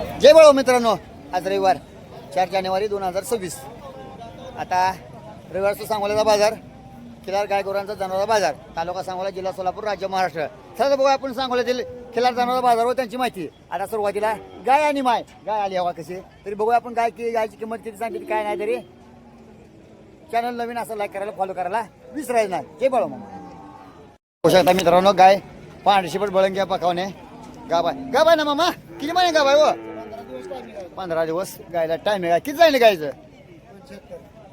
जय बाळो मित्रांनो आज रविवार चार जानेवारी दोन हजार सव्वीस. आता रविवारचा सांगोल्याचा बाजार खिलार गायगोरांचा जनावरा बाजार तालुका सांगोला जिल्हा सोलापूर राज्य महाराष्ट्र. चला बघा आपण सांगोल्यातील खिलार जनावरा बाजार व त्यांची माहिती. आता सुरुवातीला गाय आणि माय गाय आली हवा कशी? तरी बघूया आपण गाय की गायची किंमत किती सांगितली काय नाही तरी. चॅनल नवीन असं लाईक करायला फॉलो करायला विसरायचं नाही. जय बाळो मामा. होऊ शकता मित्रांनो गाय पांढरशी पण बळंग्या पकावणे. गाबाय गाबाय ना मामा? किती महिने गाबाय हो? पंधरा दिवस गायला टाइम आहे. किती जाईल गायचं?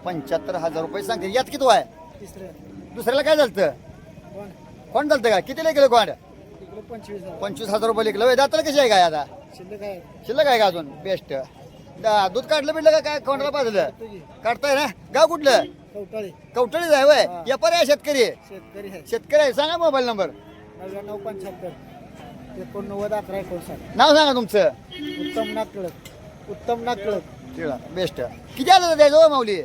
पंच्याहत्तर हजार रुपये सांगते यात किती आहे दुसऱ्याला काय झालं कोण? झालं का किती गेलं कोण? पंचवीस पंचवीस हजार रुपये लिखलं दाताला कशी आहे गाय आता? शिल्लक आहे. का अजून? बेस्ट दूध काढलं बिडलं का? काय कोणाला पाजलं? काढताय ना? गाव कुठलं? कवटाळे. कवटळीच आहे वय. व्यापारी आहे शेतकरी. शेतकरी आहे. शेतकरी आहे. सांगा मोबाईल नंबर. नव्याण्णव पंच्याहत्तर. एकोणनव्वद अकरा एकोणसाठ. नाव सांगा तुमचं. उत्तम नाकळक उत्तम नाकळक बेस्ट किती आलं द्यायचं हो माऊली?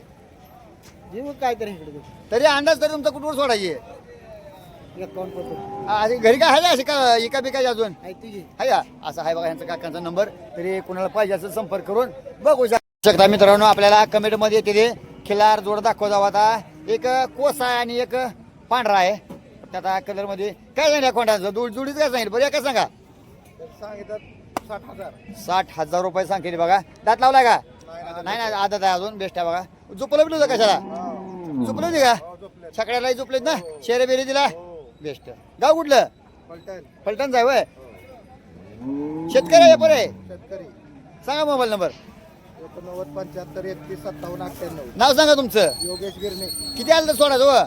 जीव काय तरी इकडे तरी अंदाज तरी तुमचा कुठवर सोडायची? हा, घरी काय आहे अशी का एका बिकायची अजून? आहे तुझी. आहे का? असं आहे बघा यांचा काकांचा नंबर. तरी कुणाला पाहिजे असेल संपर्क करून बघू शक- शकता मित्रांनो आपल्याला कमेंटमध्ये तिथे खिलार जोड दाखव जावा आता. एक कोस आहे आणि एक पांढरा आहे. त्याचा कलरमध्ये काय सांगितलं कोणाचं जोड जोडीच काय सांगितलं? बरं काय सांगा. सांगितलं साठ हजार. साठ हजार रुपये सांगितले बघा. दात लावलाय का? नाही नाही आदत आहे अजून. बेस्ट आहे बघा. झोपलं होतं कशाला? झोपलं होती का? छकड्यालाही झोपलेत ना? शेरे बेरे दिला? बेस्ट. गाव कुठलं? पलटण. फलटण जाय वय. शेतकरी आहे आहे शेतकरी. सांगा मोबाईल नंबर. एकोणनव्वद पंच्याहत्तर एकतीस सत्तावन्न अठ्ठ्याण्णव. नाव सांगा तुमचं. योगेश गिरणे. किती आलं तर सोडायचं व?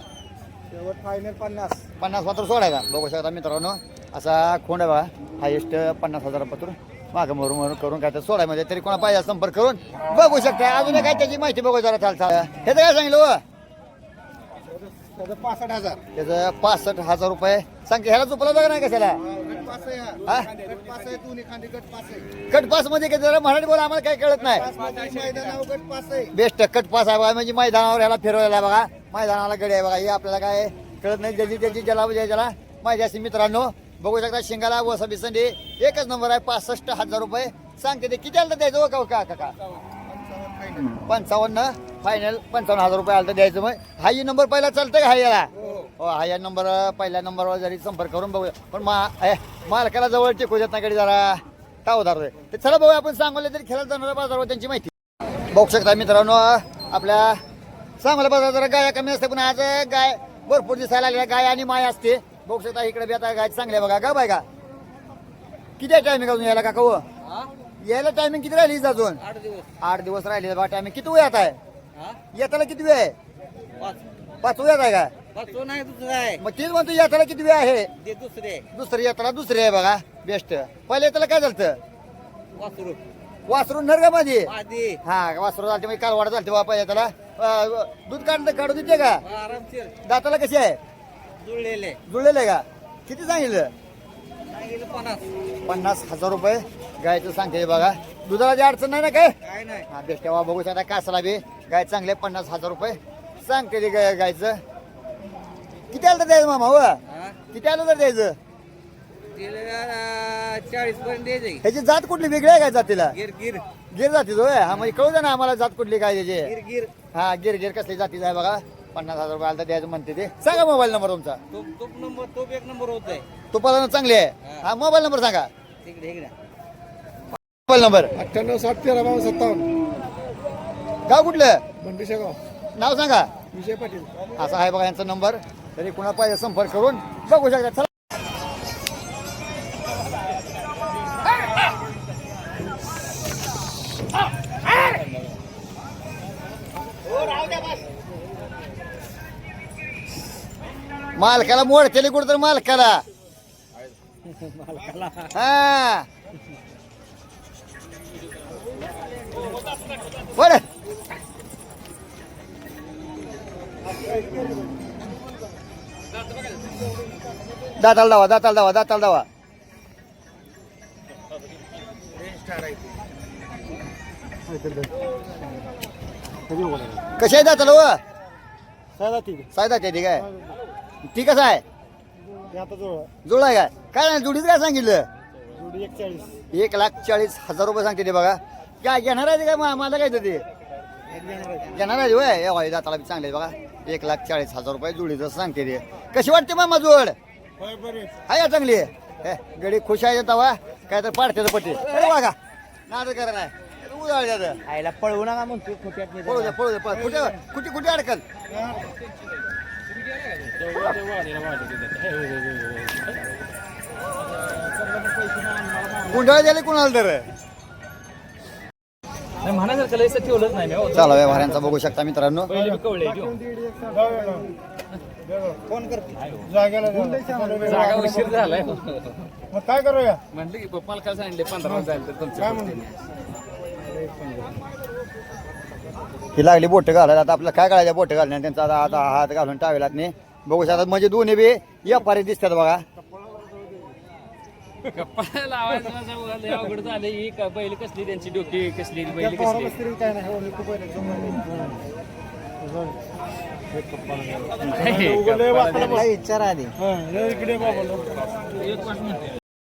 शेवट फायनल पन्नास. पन्नास पत्र सोडायचा. बघू शकता मित्रांनो. असा खोंड आहे बघा. हायेस्ट पन्नास हजार पत्र मागं मरून मरून करून काय तर सोडायमध्ये तरी कोणा पाहिजे संपर्क करून बघू शकता. अजून काय त्याची माहिती बघू जरा चाल चाल. हे तर काय सांगितलं व त्याचं पासष्ट हजार त्याचं पासष्ट हजार रुपये. सांग ह्याला चुकला का नाही कशाला हा? कट पासमध्ये काय जरा मराठी बोला आम्हाला काही कळत नाही. बेस्ट कट पास आहे बघा. म्हणजे मैदानावर ह्याला फिरवलेला आहे बघा. मैदानाला गडी आहे बघा. हे आपल्याला काय कळत नाही. ज्याची त्याची ज्याला म्हणजे ज्याला माहिती असेल मित्रांनो बघू शकता शिंगाला वसबी संधी. एकच नंबर आहे पासष्ट हजार रुपये. सांगते ते किती आलं तर द्यायचं हो का का काका पंचावन्न फायनल पंचावन्न हजार रुपये आलं तर द्यायचं मग. हा ही नंबर पहिला चालतंय का हा याला हो हा या नंबर पहिल्या नंबरवर जरी संपर्क करून बघूया. पण मा मालकाला जवळ टिकू देत नाही जरा. काय रे ते चला बघूया आपण सांगले तरी खेळत जाणार बाजारावर त्यांची माहिती. बघू शकता मित्रांनो आपल्या सांगोला बाजार जरा गाया कमी असते पण आज गाय भरपूर दिसायला लागल्या. गाय आणि माय असते. बघू शकता इकडे बी आता गाय चांगल्या बघा. का बाय का? किती टायमिंग अजून यायला काका यायला टायमिंग किती राहिली अजून? आठ दिवस. राहिले बा टायमिंग किती वेळ आहे? येताला किती वेळ आहे? पाच. वेळ आहे का? पाच तो नाही दुसरं आहे. मग तेच म्हणतो येताला किती वेळ आहे? दुसरे दुसरी येताला दुसरी आहे बघा. बेस्ट पहिले येताला काय झालं वासरू. वासरून नरगामध्ये आधी हा वासरू झालते म्हणजे कालवाड झालते बापा येताला अं, दूध काढ काढू देते का? दाताला कशी आहे? जुळलेले. जुळलेलं का? किती सांगितलं? सांगितलं पन्नास. पन्नास हजार रुपये. गायचं सांगते बघा. दुधाला जी अडचण नाही ना काय? काय नाही. हा बेस्ट तेव्हा बघू शकता कासाला बी. गाय चांगले पन्नास हजार रुपये. सांगते ते गाय गायचं. किती आलं तर द्यायचं मामा हो? किती आलं तर द्यायचं? चाळीस पर्यंत द्यायचे. ह्याची जात कुठली? वेगळी आहे काय जातीला? गिर गिर. गिर जाती होय. हा म्हणजे कळू द्या ना आम्हाला जात कुठली काय त्याची गिर गिर. हा गिर गिर कसली जातीचं आहे बघा. पन्नास हजार रुपये आलं तर द्यायचं म्हणते ते. सांगा मोबाईल नंबर तुमचा. तोप तोप नंबर तोप एक नंबर होत आहे तुपाला चांगली आहे. हा. मोबाईल नंबर सांगा. तिकडे इकडे. मोबाईल नंबर अठ्ठ्याण्णव साठ तेरा बावन्न सत्तावन्न. गाव कुठलं? बंडीशेगाव. नाव सांगा. विजय पाटील. असा आहे बघा यांचा नंबर तरी कुणा पाहिजे संपर्क करून बघू शकता. चला मालकाला मोड केली कुठं तर मालकाला. हा. बर दाताला दावा दाताला दावा दाताला दावा. कशा आहे दाताला व? साधा ठीक सायदा ते ठीक आहे. ती कसं आहे? आहे आता जवळ जुळा आहे काय? काय नाही जुडीच काय सांगितलं? जोडी एक लाख चाळीस हजार रुपये सांगते ते बघा. काय घेणार आहे ते काय? मा- मला काय ते? घेणार आहे. होय. ए होय दाताला बी चांगले बघा. एक लाख चाळीस हजार रुपये जुडीचं सांगते ते. कशी वाटते मामा जोड? हाय का चांगली? आहे ए, गडी खुश आहे तवा काय तर पाडते पट्टी. अरे बघा. नाद करा नाही द्या आईला पळवू नका म्हणतो खोट्यात पळू दे पळू दे पळ. कुठे कुठे कुठे अडकल कुंडाळ द्याले कुणाला तर? ठेवलंच नाही मी हो. चला व्यवहारांचा बघू शकता मित्रांनो. पहिले मी कवळे घेऊ. फोन कर. जागेला जागा उशीर झालाय. मग काय करूया? म्हणलं की पप्पाला काय सांगितले पंधरा जाईल तर काय तुमच्या म्हणून ही लागली बोट घालायला. आता आपल्याला काय करायचं बोट घालण्या त्यांचा आता आता हात घालून टावेलात नाही बघू शकता म्हणजे दोन्ही बी या पारी दिसतात बघा. गप्पा लावायचं माझं लय अवघड झालं ही का बैल कसली त्यांची डोकी कसली बैल कसली? काय नाही हो, मी खूप आहे. काय विचार आधी हा, लय इकडे बाबा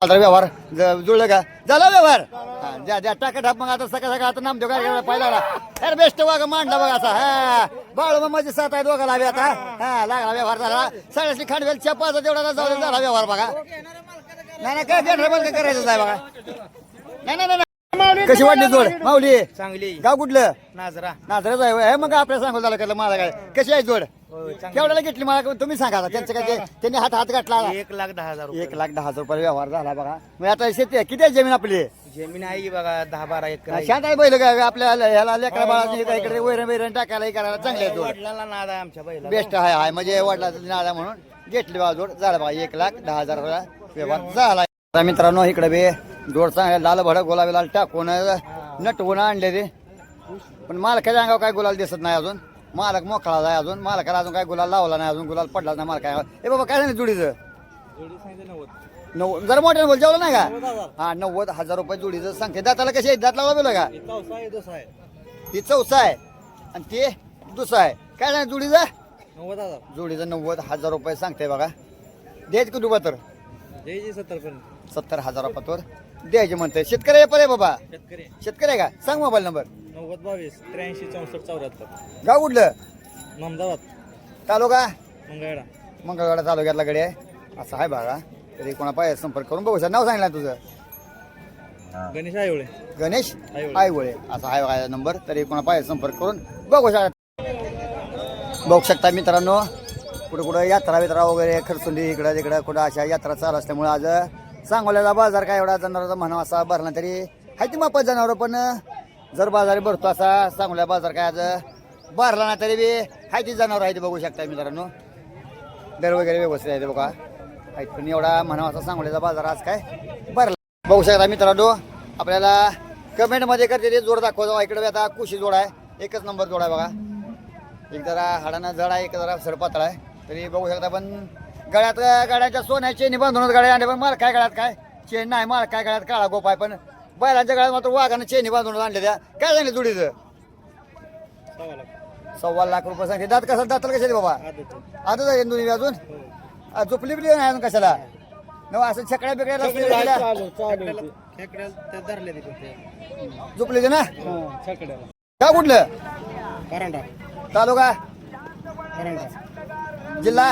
आता व्यवहार. ज- जुळलं का? झाला व्यवहार? द्या द्या टाका टाक मग आता सकाळ सकाळ आता नामदेव काय पाहिला अरे बेस्ट वागा मांडला बघा असा हा. बाळ मग माझी सात आहे दोघाला बी आता हा. लागला व्यवहार झाला. साडेशी खांडवेल चपाचा तेवढा जाऊ झाला व्यवहार बघा. नाही नाही काय घेणार करायचं आहे बघा. नाही नाही कशी वाटली जोड? माऊली? चांगली. गाव कुठलं? नाजरा. नाजराच आहे मग आपल्या सांगू झालं मला काय कशी आहे जोड? केवढ्याला घेतली मला? तुम्ही सांगा आता. त्यांचं काय ते- त्यांनी हात हात गाठला एक लाख दहा हजार एक लाख दहा हजार रुपये व्यवहार झाला बघा. मग आता शेती आहे. किती आहे जमीन आपली? जमीन आहे की बघा दहा बारा एकर शांत आहे बैल काय आपल्या ह्याला लेकरा बाळा इकडे वैरण वैरण टाकायला हे करायला चांगले आहे जोड. वडिलांना नाद आहे आमच्या बैला बेस्ट आहे आहे. म्हणजे वडिला नादा म्हणून घेतली बा जोड. झाला बघा एक लाख दहा हजार व्यवहार झाला. आता मित्रांनो इकडे बे जोड चांगला लाल भडक गुलाबी लाल टाकून नटवून आणले ते. पण मालकाच्या अंगावर काय गुलाल दिसत नाही अजून. मालक मोकळा आहे अजून. मालकाला अजून काय गुलाल लावला नाही अजून गुलाल पडला नाही मालका ए बाबा काय झालं जोडीचं? नव्वद. जरा मोठ्याने बोल जेवलं नाही का? हा नव्वद हजार रुपये जोडीचं सांगते. दाताला कशी आहे दात लावा बिलं का? ती चौसा आहे आणि ते दुसरा आहे. काय नाही जोडीचं? नव्वद हजार. जोडीचं नव्वद हजार रुपये सांगते बघा. द्यायचं किती तर? द्यायची सत्तर पर्यंत. सत्तर हजार रुपयावर द्यायचे म्हणते. शेतकरी आहे पण आहे बाबा. शेतकरी शेतकरी आहे का? सांग मोबाईल नंबर. नव्वद बावीस त्र्याऐंशी चौसष्ट चौऱ्याहत्तर. गाव कुठलं? ममदाबाद तालुका? मंगळवेढा. मंगळवाडा तालुक्यातला गडी आहे. असं आहे बघा तरी कोणा पाहिजे संपर्क करून बघू शकता. नाव सांगितलं तुझं? गणेश आयोळे गणेश. आईवळे. असा आहे बघा नंबर. तरी कोणा पाहिजे संपर्क करून बघू शकता. बघू शकता मित्रांनो कुठं कुठं यात्रा बित्रा वगैरे खरसुंडी इकडं तिकडं कुठं अशा यात्रा चालू असल्यामुळे आज सांगोल्याचा बाजार काय एवढा जनावरांचा म्हणा असा भरला तरी आहे ती मापत जनावर पण जर बाजार भरतो असा चांगला बाजार काय आज भरला ना तरी बी हाय ती जनावर आहे ते बघू शकता मित्रांनो. दर वगैरे व्यवस्थित आहे ते बघा. आहेत पण एवढा म्हणा असा सांगोल्याचा बाजार आज काय भरला. बघू शकता मित्रांनो आपल्याला कमेंटमध्ये करते ते जोड दाखवतो इकडे बी आता कुशी जोड आहे. एकच नंबर जोड आहे बघा. एक जरा हाडानं जड आहे एक जरा सरपातळ आहे. तरी बघू शकता पण गळ्यात गाड्याच्या सोन्या चेनी बांधूनच गाड्या आणि पण माल काय गळ्यात काय? चेन नाही माल काय गळ्यात काळा गोप आहे पण बैलांच्या गळ्यात मात्र वाघानं चेनी बांधूनच आणले त्या. काय झाले जुडीचं? सव्वा लाख रुपये सांगते. दात कसं दाताला कशाले बाबा? आजच आहे दोन्ही अजून? आ, झोपली बिपली नाही अजून कशाला? नव असं छकड्या बिकड्या झोपली ना? छकड्याला. का कुठलं? परांडा. तालुका? जिल्हा?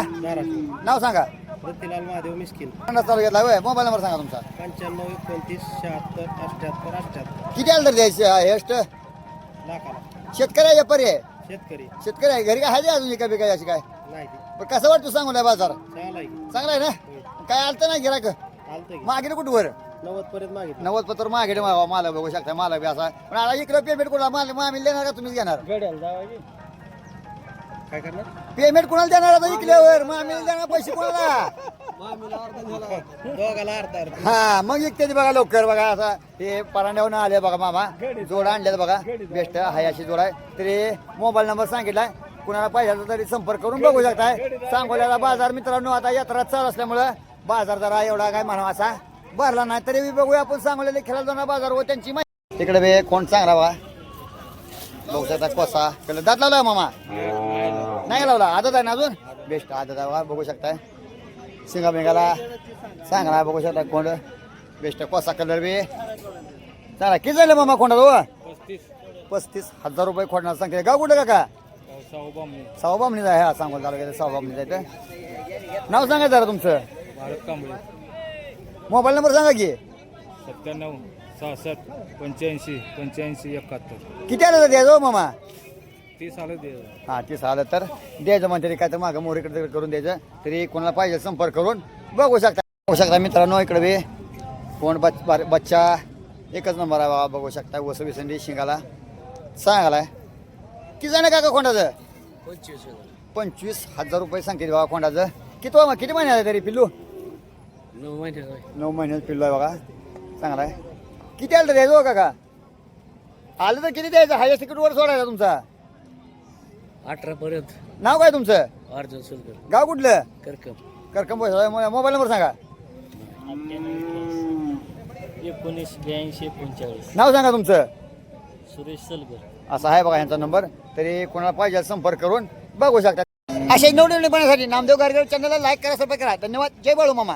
नाव सांगा. रत्तीलाल महादेव मिस्किल. पन्नास तालुक्यातला होय मोबाईल नंबर सांगा तुमचा. पंच्याण्णव एकोणतीस शहात्तर अठ्याहत्तर अठ्याहत्तर किती आलं तर द्यायचे? हेस्ट लाखाला. शेतकरी आहे आहे शेतकरी. शेतकरी आहे. घरी काय आहे अजून एका बिका अशी काय? नाही. ती पण कसं वाटतं सांगू ना बाजार? चाल आहे. चांगला आहे ना? काय आलं नाही गिराक की. मागे कुठवर नव्वद पर्यंत मागितलं नव्वद पत्र मागे मालक बघू शकता. मालक बी असा. पण आता इकडं पेमेंट कोणाला माल मामी देणार का तुम्हीच घेणार? गड्याला जावायची काय करणार? पेमेंट कोणाला देणार आता? इकल्यावर मामी देणार पैसे कोणाला? दोघाला अर्धा अर्धा. हा मग एक त्याची बघा लवकर बघा आता. हे परांड्यावरून आले बघा मामा. जोड आणले बघा. बेस्ट हाय अशी जोड आहे. तरी मोबाईल नंबर सांगितलाय कुणाला पाहिजे असेल तरी संपर्क करून बघू शकताय. सांगोल्याला बाजार मित्रांनो आता यात्रा चालू असल्यामुळं बाजार जरा एवढा काय म्हणावा असा. भरला नाही तरी बघूया आपण सांगोल्याला. जाणार बाजार व त्यांची माहिती. तिकडे बे कोण चांगला बघा बघू शकता कोसा. त्याला दात लावला मामा. नाही लावला. आदत आहे ना अजून? बेस्ट आदत आहे बघा बघू शकताय. सिंगा बिंगाला चांगला आहे, बघू शकता कोंड. बेस्ट कोसा कलर बी. चला किती झालं मामा कोणा हो? पस्तीस. पस्तीस हजार रुपये खोडणार सांगते. गाव कुठं काका? सहा बामणे सावबामणीचा आहे. हा तालुक्यात सावबामणीचा आहे इथं. नाव सांगा जरा तुमचं. भारत कांबळे. मोबाईल नंबर सांगा की. सत्त्याण्णव. सहासष्ट पंच्याऐंशी पंच्याऐंशी एकाहत्तर. किती आलं तर द्यायचं हो मामा? तीस आलं दे हा तीस आलं तर द्यायचं म्हणते काय तर मागं मोर इकडे तिकडे करून द्यायचं. तरी कोणाला पाहिजे संपर्क करून बघू शकता. बघू शकता मित्रांनो इकडे बी कोण बच बार- बच्चा एकच नंबर आहे बाबा बघू शकता. वसू विसंडी शिंगाला. सांगालाय किती जाणं काका कोणाचं पंचवीस पंचवीस हजार रुपये सांगते बाबा कोणाचं किती वा- किती महिन्याला तरी पिल्लू? नऊ महिने नऊ महिन्यात पिल्लू आहे बघा. चांगला आहे किती आलं तर द्यायचं हो काका? आलं तर किती द्यायचं? हायस्ट तिकीट वर सोडायचा तुमचा. अठरा पर्यंत नाव काय तुमचं? अर्जुन सुलकर गाव कुठलं? करकम. करकम मोबाईल नंबर सांगा. एकोणीस ब्याऐंशी एकोणचाळीस. नाव सांगा तुमचं. सुरेश सलगर. असा आहे बघा यांचा नंबर. तरी कोणाला पाहिजे संपर्क करून बघू शकता. अशा नवनवीन पाहण्यासाठी नामदेव गारगड चॅनलला लाईक करा सबस्क्राईब करा. धन्यवाद. जय बाळू मामा.